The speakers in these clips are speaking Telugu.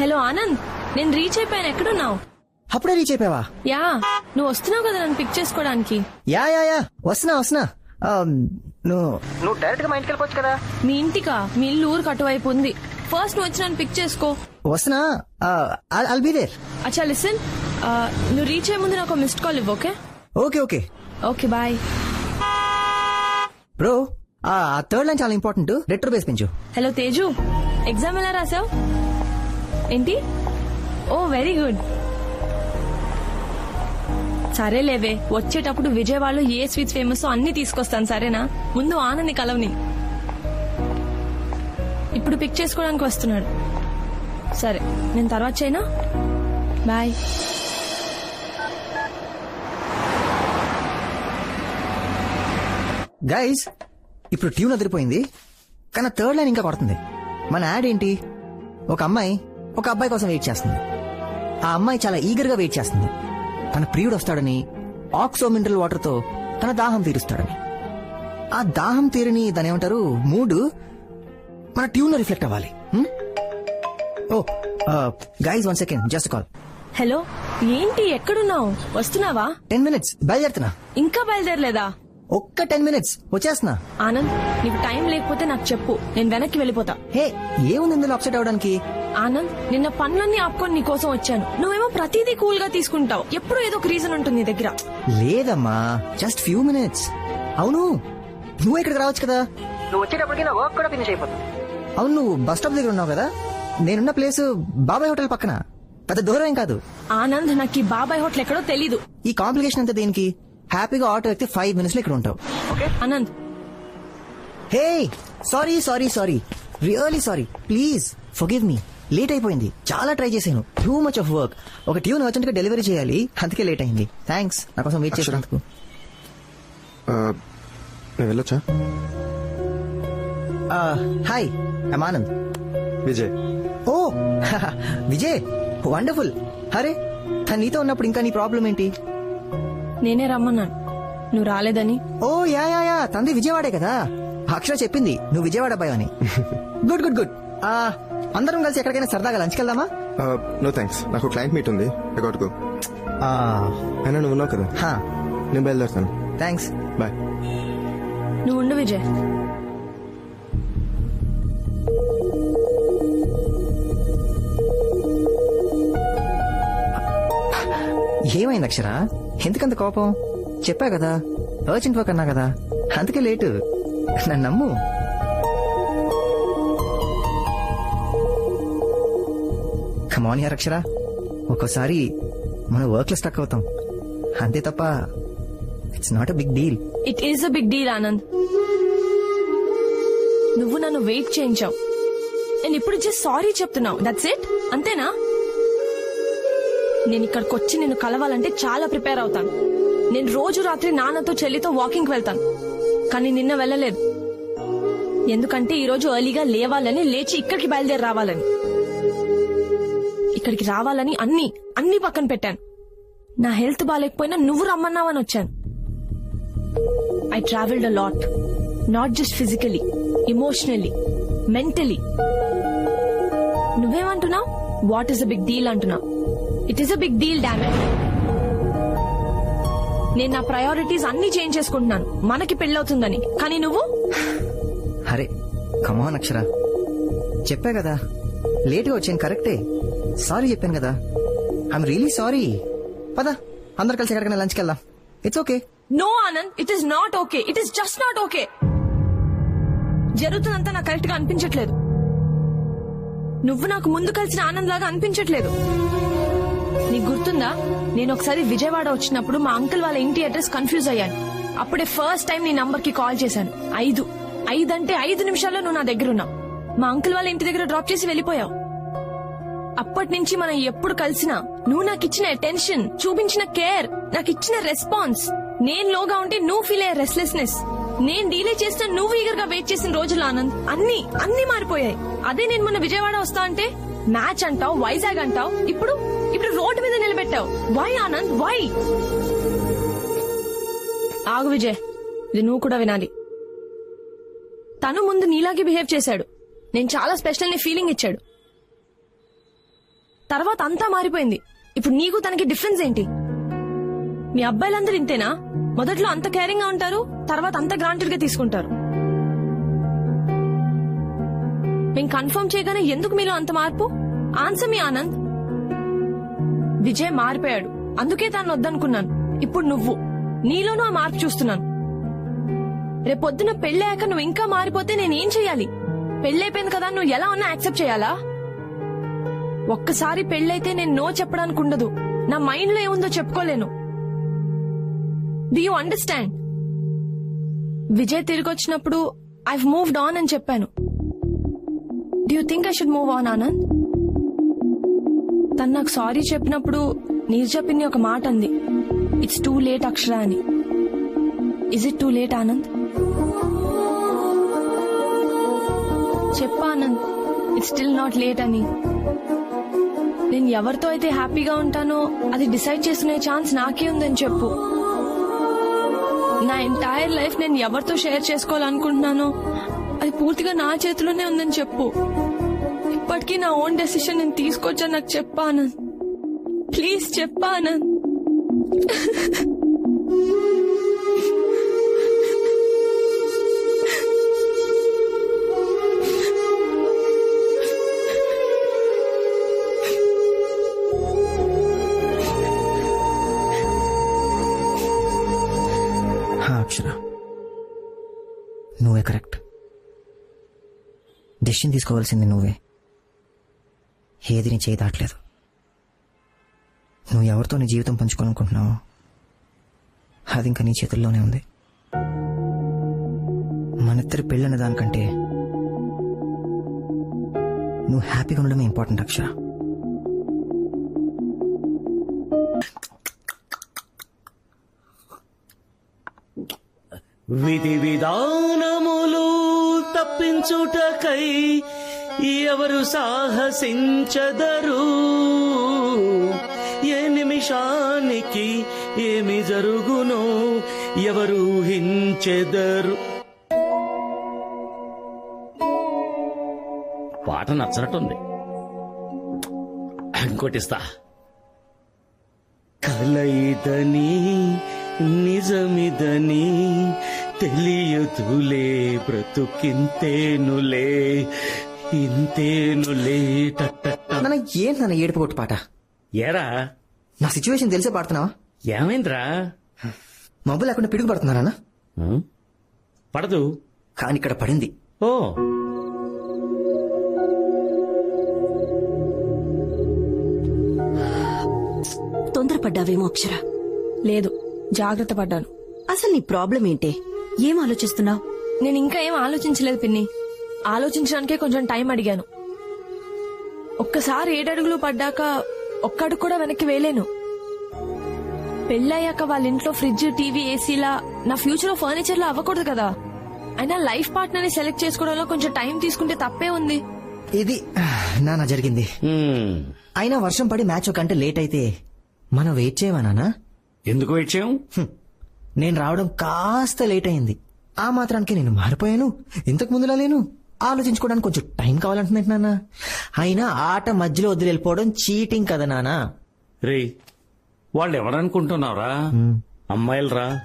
హలో ఆనంద్ నేను రీచ్ అయిపోయాను. ఎక్కడున్నావు? అప్పుడే రీచ్ అయిపోయావా? యా నువ్వు వస్తున్నావు కదా నన్ను పిక్ చేసుకోవడానికి. Yeah yeah yeah. వస్తున్నా వస్తున్నా. నువ్వు నువ్వు డైరెక్ట్గా మా ఇంటికి వెళ్ళిపోవచ్చు కదా? మీ ఇంటికా? మీ ఇల్లు ఊరికి అటువైపు ఉంది. ఫస్ట్ నువ్వు వచ్చి నన్ను పిక్ చేసుకో. వస్తున్నా? అల్ బీ దేర్ అచ్చా లిసన్ నువ్వు రీచ్ అయ్యే ముందు నాకు మిస్డ్ కాల్ ఇవ్వు okay okay okay. Okay bye bro ఆ థర్డ్ లైన్ చాలా ఇంపార్టెంట్ రెట్రో బేస్ పెంచు. హలో తేజు. ఎగ్జామ్ ఎలా రాసావు? ఏంటి? Oh very good. సరే లేవే వచ్చేటప్పుడు విజయవాడలో ఏ స్వీట్స్ ఫేమస్ అన్ని తీసుకొస్తాను సరేనా? ముందు ఆనంది కలవని. ఇప్పుడు పిక్ చేసుకోవడానికి వస్తున్నాడు. సరే నేను తర్వాత చేయనా? బాయ్. గైస్ ఇప్పుడు ట్యూన్ అదిరిపోయింది. కానీ థర్డ్ లైన్ ఇంకా కొడుతుంది. మన యాడ్ ఏంటి? ఒక అమ్మాయి ఒక అబ్బాయి కోసం వెయిట్ చేస్తుంది. ఆ అమ్మాయి చాలా ఈగర్గా వెయిట్ చేస్తుంది. తన ప్రియుడు వస్తాడని ఆక్సో మినరల్ వాటర్తో తన దాహం తీరుస్తాడని. ఆ దాహం తీరని దాని ఏమంటారు మూడు మన ట్యూన్ రిఫ్లెక్ట్ అవ్వాలి? ఓ guys one second just call hello ఏంటి ఎక్కడున్నావు? వస్తున్నావా? టెన్ మినిట్స్ బయలుదేరుతున్నా. ఇంకా బయలుదేరలేదా? ఒక్క టెన్ మినిట్స్ వచ్చేస్తున్నా. ఆనంద్ నీకు టైం లేకపోతే నాకు చెప్పు నేను వెనక్కి వెళ్ళిపోతా. హే ఏముంది ఇందులో అప్సెట్ అవడానికి? ఆనంద్ నిన్న పనులన్నీ ఆపుకొని నీ కోసం వచ్చాను. నువ్వేమో ప్రతిదీ కూల్గా తీసుకుంటావు. ఎప్పుడు ఏదో ఒక రీజన్ ఉంటుంది నీ దగ్గర. లేదమ్మా జస్ట్ ఫ్యూ మినిట్స్ అవును నువ్వు ఇక్కడికి రావచ్చు కదా. నువ్వు వచ్చేటప్పటికి నా వర్క్ కూడా ఫినిష్ అయిపోతుంది. అవును నువ్వు బస్ స్టాప్ దగ్గర ఉన్నావు కదా. నేనున్న ప్లేస్ బాబాయ్ హోటల్ పక్కన. పెద్ద దూరం ఏం కాదు. ఆనంద్ నాకు ఈ బాబాయ్ హోటల్ ఎక్కడో తెలీదు. ఈ కాంప్లికేషన్ అంతా దేనికి? హ్యాపీగా ఆటో ఎక్కితే ఫైవ్ మినిట్స్లో ఇక్కడ ఉంటావు. Anand. Hey sorry sorry sorry really sorry please forgive me late అయిపోయింది. చాలా ట్రై చేశాను. టూ మచ్ ఆఫ్ వర్క్ ఒక ట్యూన్ అర్జెంట్గా డెలివరీ చేయాలి. అందుకే లేట్ అయింది. థ్యాంక్స్ నా కోసం వెయిట్ చేసినందుకు. ఆ, నేను వెళ్ళొచ్చా? Hi I'm Anand Vijay. Oh Vijay. Wonderful అరే తను నీతో ఉన్నప్పుడు ఇంకా నీ ప్రాబ్లం ఏంటి? నేనే రమ్మన్నాను నువ్వు రాలేదని. Oh yeah yeah yeah. తంది విజయవాడే కదా. అక్షర చెప్పింది. నువ్వు విజయవాడ అబ్బాయి అని. గుడ్ గుడ్ గుడ్ ఆ అందరం కలిసి ఎక్కడికైనా సరదాగా లంచ్కి వెళ్దామా? నో థ్యాంక్స్ నాకు క్లయింట్ మీట్ ఉంది. గో ఆ, అయినా నువ్వు ఉన్నావు కదా? హా. నేను బయలుదేరుతాను. థ్యాంక్స్ బాయ్ నువ్వు ఉండు విజయ్. ఏమైంది అక్షర? ఎందుకంత కోపం? చెప్పా కదా. అర్జెంట్ వర్క్ అన్నా కదా. అందుకే లేటు. నన్ను నమ్ము. కమాన్ అక్షర ఒక్కోసారి మనం వర్క్లో స్టక్ అవుతాం. అంతే తప్ప it's not a big deal it is a big deal Anand నువ్వు నన్ను వెయిట్ చేయించావు. నేను ఇప్పుడు జస్ట్ సారీ చెప్తున్నావు. దట్స్ ఇట్ అంతేనా? నేను ఇక్కడికి వచ్చి నిన్ను కలవాలంటే చాలా ప్రిపేర్ అవుతాను. నేను రోజు రాత్రి నాన్నతో చెల్లితో వాకింగ్ వెళ్తాను. కానీ నిన్న వెళ్ళలేదు. ఎందుకంటే ఈ రోజు ఎర్లీగా లేవాలని లేచి ఇక్కడికి బయలుదేరి రావాలని. ఇక్కడికి రావాలని అన్ని అన్ని పక్కన పెట్టాను. నా హెల్త్ బాగాలేకపోయినా నువ్వు రమ్మన్నావని వచ్చాను. I travelled a lot not just physically emotionally, mentally నువ్వేమంటున్నావు? What is a big deal అంటున్నావు. It is a big deal damage నేను నా ప్రయారిటీస్ అన్ని చేంజ్ చేసుకుంటున్నాను. మనకి పెళ్ళవుతుందని. కానీ నువ్వు? అరే కమాన్ అక్షర. చెప్పా కదా. లేట్గా వచ్చాను కరెక్టే సారీ చెప్పాను కదా. ఐఎమ్ రియలీ సారీ పద అందరు కలిసి ఎక్కడికైనా లంచ్కి వెళ్దాం. It's okay no Anand it is not okay it is just not okay జరుగుతుందంతా నాకు కరెక్ట్గా అనిపించట్లేదు. నువ్వు నాకు ముందు కలిసిన ఆనంద్ లాగా అనిపించట్లేదు. నీకు గుర్తుందా? నేను ఒకసారి విజయవాడ వచ్చినప్పుడు మా అంకుల్ వాళ్ళ ఇంటి అడ్రస్ కన్ఫ్యూజ్ అయ్యాను. అప్పుడే ఫస్ట్ టైం నీ నంబర్కి కాల్ చేశాను. ఐదు. ఐదు అంటే ఐదు నిమిషాల్లో నువ్వు నా దగ్గర ఉన్నావు. మా అంకుల్ వాళ్ళ ఇంటి దగ్గర డ్రాప్ చేసి వెళ్ళిపోయావు. అప్పటి నుంచి మనం ఎప్పుడు కలిసినా నువ్వు నాకు ఇచ్చిన అటెన్షన్ చూపించిన కేర్ నాకు ఇచ్చిన రెస్పాన్స్ నేను లోగా ఉంటే నువ్వు ఫీల్ అయ్యే రెస్లెస్నెస్ నేను డీలే చేసిన నువ్వు ఈగర్గా వెయిట్ చేసిన రోజులు ఆనంద్ అన్ని అన్ని మారిపోయాయి. అదే నేను మొన్న విజయవాడ వస్తా అంటే మ్యాచ్ అంటావు వైజాగ్ అంటావు ఇప్పుడు ఇప్పుడు రోడ్డు మీద నిలబెట్టావు. వై ఆనంద్? వై ఆగు విజయ్ ఇది నువ్వు కూడా వినాలి. తను ముందు నీలాగే బిహేవ్ చేశాడు. నేను చాలా స్పెషల్ని ఫీలింగ్ ఇచ్చాడు. తర్వాత అంతా మారిపోయింది. ఇప్పుడు నీకు తనకి డిఫరెన్స్ ఏంటి? మీ అబ్బాయిలందరూ ఇంతేనా? మొదట్లో అంత కేరింగ్గా ఉంటారు తర్వాత అంత గ్రాంటెడ్గా తీసుకుంటారు. మేము కన్ఫర్మ్ చేయగానే ఎందుకు మీలో అంత మార్పు? ఆన్సర్ మీ ఆనంద్. విజయ్ మారిపోయాడు. అందుకే తాను వద్దనుకున్నాను. ఇప్పుడు నువ్వు. నీలోనూ ఆ మార్పు చూస్తున్నాను. రేపొద్దున పెళ్ళాక నువ్వు ఇంకా మారిపోతే నేనేం చెయ్యాలి పెళ్ళైపోయింది కదా నువ్వు ఎలా ఉన్నా యాక్సెప్ట్ చేయాలా? ఒక్కసారి పెళ్ళైతే నేను నో చెప్పడానికి ఉండదు నా మైండ్లో ఏముందో చెప్పుకోలేను. డి యూ అండర్స్టాండ్ విజయ్ తిరిగి వచ్చినప్పుడు ఐ మూవ్డ్ ఆన్ అని చెప్పాను. Do you think I should move on Anand తను నాకు సారీ చెప్పినప్పుడు నీర్జ ఒక మాట అంది. ఇట్స్ టూ లేట్ అక్షర అని is it too late Anand చెప్పా Anand it's still not late అని. నేను ఎవరితో అయితే హ్యాపీగా ఉంటానో అది డిసైడ్ చేసుకునే ఛాన్స్ నాకే ఉందని చెప్పు. నా ఎంటైర్ లైఫ్ నేను ఎవరితో షేర్ చేసుకోవాలనుకుంటున్నానో అది పూర్తిగా నా చేతిలోనే ఉందని చెప్పు. ఇప్పటికీ నా ఓన్ డెసిషన్ నేను తీసుకొచ్చాను నాకు చెప్పాను ప్లీజ్ చెప్పాను డెసిషన్ తీసుకోవాల్సింది నువ్వే. ఏది నీ చేయి దాటలేదు నువ్వు ఎవరితో నీ జీవితం పంచుకోవాలనుకుంటున్నావో అది ఇంకా నీ చేతుల్లోనే ఉంది. మనిద్దరి పెళ్ళిన దానికంటే నువ్వు హ్యాపీగా ఉండడమే ఇంపార్టెంట్ అక్షర. విధి విధానములు తప్పించుటకై ఎవరు సాహసించదరు? ఏ నిమిషానికి ఏమి జరుగునో ఎవరు ఊహించెదరు? పాట నచ్చనట్టుంది. ఇంకోటిస్తా. కలయిదని నిజమిదని తెలియదులే బ్రతుకింతేనులే ఇంతేనులే నాన్న ఏంటి నాన్న ఏడుపు కొట్టు పాట? ఏరా? నా సిచ్యువేషన్ తెలిసే పాడుతున్నావా? ఏమైందిరా? మబ్బు లేకుండా పిడుగు పడుతున్నానా ఉం? పడదు. కానీ ఇక్కడ పడింది. ఓ. తొందరపడ్డావేమో అక్షర. లేదు జాగ్రత్త పడ్డాను. అసలు నీ ప్రాబ్లం ఏంటే? ఏం ఆలోచిస్తున్నావు? నేను ఇంకా ఏం ఆలోచించలేదు పిన్ని. ఆలోచించడానికే కొంచెం టైం అడిగాను. ఒక్కసారి ఏడడుగులు పడ్డాక ఒక్కడుగు కూడా వెనక్కి వేలేను పెళ్ళయ్యాక వాళ్ళ ఇంట్లో ఫ్రిడ్జ్ టీవీ ఏసీలా నా ఫ్యూచర్లో ఫర్నిచర్ లా అవ్వకూడదు కదా. అయినా లైఫ్ పార్ట్నర్ని సెలెక్ట్ చేసుకోవడంలో కొంచెం టైం తీసుకుంటే తప్పే ఉంది. ఇది నాన్న జరిగింది. అయినా వర్షం పడి మ్యాచ్ ఒక గంట లేట్ అయితే మనం వెయిట్ చేయమా నాన్న? ఎందుకు వెయిట్ చేయం. నేను రావడం కాస్త లేట్ అయింది. ఆ మాత్రానికి నేను మారిపోయాను. ఇంతకు ముందులా లేను. ఆలోచించుకోవడానికి కొంచెం టైం కావాలంటున్నట్టు నాన్న. అయినా ఆట మధ్యలో వదిలి వెళ్ళిపోవడం చీటింగ్ కదా నాన్న. రే వాళ్ళు ఎవరనుకుంటున్నావురా అమ్మాయిలరా?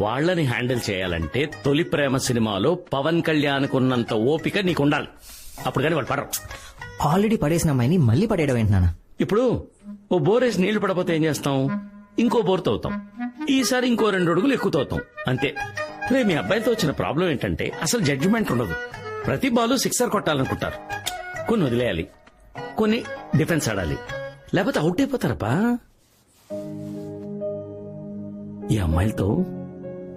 వాళ్ళని హ్యాండిల్ చేయాలంటే తొలి ప్రేమ సినిమాలో పవన్ కళ్యాణ్ ఉన్నంత ఓపిక నీకు ఉండాలి అప్పుడు కానీ వాళ్ళు పడరు. ఆల్రెడీ పడేసిన అమ్మాయిని మళ్ళీ పడేయడం ఏంటి నాన్న? ఇప్పుడు ఓ బోరేసి నీళ్ళు పడపోతే ఏం చేస్తాం? ఇంకో బోర్ తవ్వుతాం ఈసారి ఇంకో రెండు అడుగులు ఎక్కువ తవ్వుతాం అంతే. రే మీ అబ్బాయితో వచ్చిన ప్రాబ్లం ఏంటంటే అసలు జడ్జిమెంట్ ఉండదు. ప్రతి బాలు సిక్సర్ కొట్టాలనుకుంటారు. కొన్ని వదిలేయాలి. కొన్ని డిఫెన్స్ ఆడాలి. లేకపోతే అవుట్ అయిపోతారబ్బా. ఈ అమ్మాయిలతో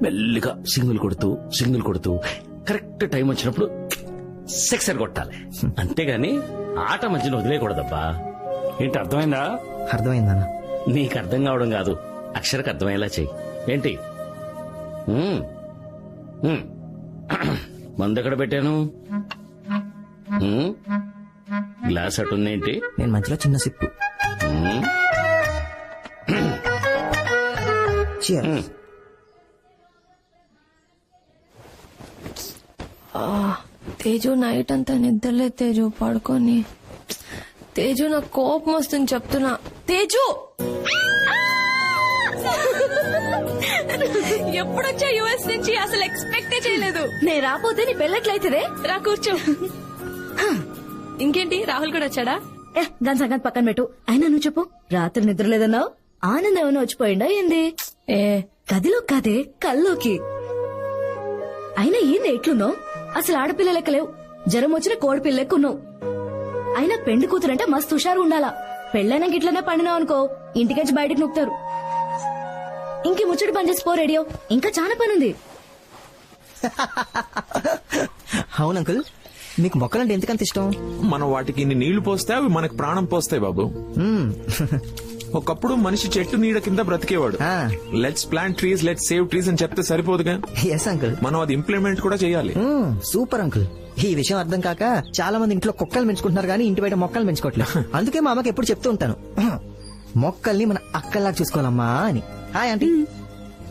మెల్లిగా సింగిల్ కొడుతూ సింగిల్ కొడుతూ కరెక్ట్ టైం వచ్చినప్పుడు సిక్సర్ కొట్టాలి. అంతేగాని ఆట మధ్యలో వదిలేయకూడదబ్బా. ఏంటి అర్థమైందా? అర్థమైంది నాన్న. నీకు అర్థం కావడం కాదు. అక్షరకు అర్థమయ్యేలా చెయ్యి ఏంటి. మందు ఎక్కడ పెట్టాను. గ్లాస్ అటుందేంటి నేను మధ్యలో చిన్న సిప్పు. తేజు నైట్ అంతా నిద్రలే తేజు పడుకొని. తేజు నాకు కోపం వస్తుంది చెప్తున్నా. తేజు! ఎప్పుడొచ్చా యుఎస్ నుంచి? అసలు ఎక్స్పెక్టే చేయలేదు. నే రాపోతే నీ పెళ్ళట్లయితేదే రా కూర్చో. ఇంకేంటి? రాహుల్ కూడా వచ్చాడా? ఏ దాని సంగతి పక్కన పెట్టు. అయినా నువ్వు చెప్పు. రాత్రి నిద్ర లేదన్నావు ఆనందం ఏమైనా వచ్చిపోయిందా ఏంది? ఏ. గదిలో కాదే కల్లోకి. అయినా ఏంది ఎట్లున్నావు? అసలు ఆడపిల్ల లెక్క లేవు. జ్వరం వచ్చిన కోడిపిల్ల లెక్క ఉన్నావు. అయినా పెండి కూతురంటే మస్తు హుషారు ఉండాలా. పెళ్ళైనాక ఇట్లనే పండినావు అనుకో ఇంటికెచ్చి బయటకు నొక్కుతారు. ఇంకే ముచ్చటి పని చేసి పో రేడియో. ఇంకా చాలా పని ఉంది అవును అంకుల్. మీకు మొక్కలంటే ఎందుకంత ఇష్టం? మనం వాటికి ఇన్ని నీళ్ళు పోస్తే అవి మనకు ప్రాణం పోస్తాయి బాబు. మ్మ్. ఒకప్పుడు మనిషి చెట్టు నీడ కింద బ్రతికేవాడు. ఆ. Let's plant trees let's save trees అని చెప్తే సరిపోదుగా? ఎస్ అంకుల్ మనం అది ఇంప్లిమెంట్ కూడా చేయాలి. మ్మ్, సూపర్ అంకుల్ ఈ విషయం అర్థం కాక చాలా మంది ఇంట్లో కుక్కలు పెంచుకుంటున్నారు కానీ ఇంటి బయట మొక్కలు పెంచుకోవట్లేదు అందుకే మా అమ్మకి ఎప్పుడు చెప్తూ ఉంటాను. మొక్కల్ని మన అక్కల్లాగా చూసుకోవాలమ్మా అని. Hi aunty.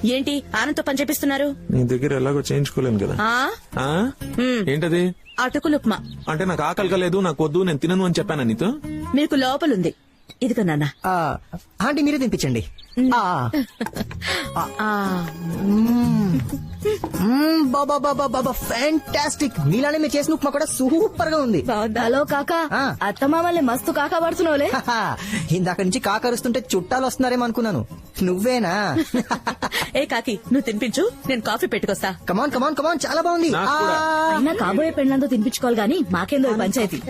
ఏంటి ఆనంతో పని చేపిస్తున్నారు? నీ దగ్గర ఎలాగో చేయించుకోలేను కదా. ఆ? ఆ? ఏంటది? అటుకులు ఉప్మా. అంటే నాకు ఆకలి కలేదు నాకు వద్దు నేను తినను అని చెప్పాను నీతో? మీకు లోపలుంది. ఇదిగో నాన్న. ఆ, ఆంటీ మీరే తినిపించండి. ఆ. ఆ, మ్మ్. మ్మ్, బాబా బాబా బాబా ఫ్యాంటాస్టిక్. మీలానే మీరు చేసిన ఉప్మా కూడా సూపర్గా ఉంది హలో కాకా ఆ. అత్తమామల్ని మస్తు కాకా పడుతున్నావులే. ఇందాక నుంచి కాకరుస్తుంటే చుట్టాలు వస్తున్నారేమో అనుకున్నాను. నువ్వేనా? ఏ కాకి నువ్వు తినిపించు నేను coffee పెట్టుకొస్తా. Come on come on come on చాలా బాగుంది. అయినా కాబోయే పెళ్ళంతో తినిపించుకోవాలి గాని మాకేందో పంచాయతీ.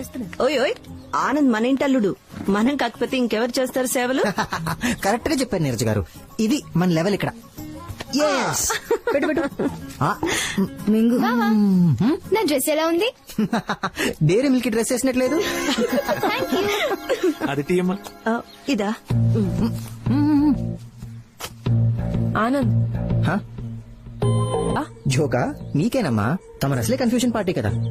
ఓయ్ ఓయ్. ఆనంద్ మన ఇంటల్లుడు మనం కాకపోతే ఇంకెవరు చేస్తారు సేవలు? కరెక్ట్గా చెప్పారు నీరజ్ గారు. ఇది మన లెవెల్ ఇక్కడ. Yes. పెట్టు పెట్టు. ఆ, మింగు. నా డ్రెస్ ఎలా ఉంది? Dairy Milk dress వేసినట్లేదు. అది టీయమ్మా ఆ, ఇదా? ఆనంద్. హ? జోకా నీకేనమ్మా? తమ అసలే కన్ఫ్యూషన్ పార్టీ కదా.